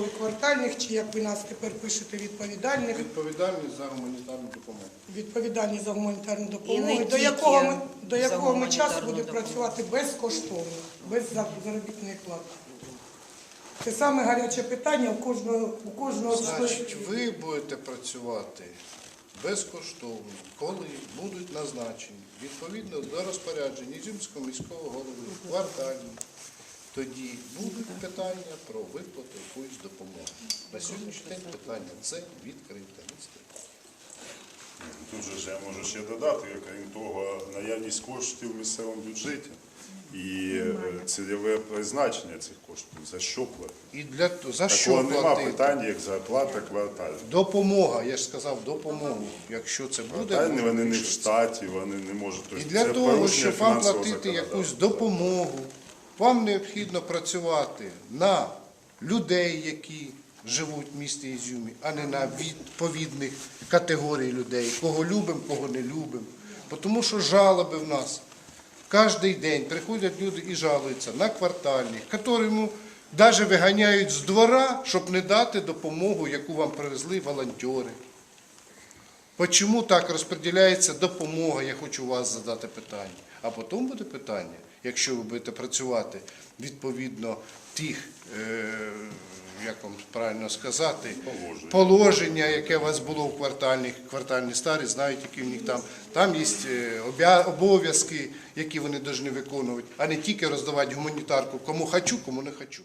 відповідальних, чи як ви нас тепер пишете, відповідальних, Відповідальність за гуманітарну допомогу. відповідальні за гуманітарну допомогу, до якого ми, до якого ми часу гуманітарну буде допомогу. працювати безкоштовно, без заробітної плати. Це саме гаряче питання у кожного, у кожного Значить, ви будете працювати безкоштовно, коли будуть назначені відповідно до розпоряджень Ізюмського міського голови квартальні. Тоді будуть питання про виплату якоїсь допомоги. На сьогоднішній день питання це відкрите. закрите. Тут же ж я можу ще додати, крім того, наявність коштів в місцевому бюджеті і е, цільове призначення цих коштів, за що платити. І для того, за що Такого нема платити? питання, як зарплата квартальна. Допомога, я ж сказав, допомогу. Якщо це буде, Квартальні вони не в штаті, вони не можуть. І тобто для того, щоб вам платити якусь допомогу, вам необхідно працювати на людей, які живуть в місті Ізюмі, а не на відповідних категорій людей, кого любимо, кого не любимо. Тому що жалоби в нас кожен день приходять люди і жалуються на квартальних, якому навіть виганяють з двора, щоб не дати допомогу, яку вам привезли волонтери. Чому так розподіляється допомога? Я хочу вас задати питання. А потім буде питання, якщо ви будете працювати відповідно тих, е, як вам правильно сказати, Положення. положення, яке у вас було в квартальних, квартальні старі, знають, які в них там. Там є е, обов'язки, які вони повинні виконувати, а не тільки роздавати гуманітарку кому хочу, кому не хочу.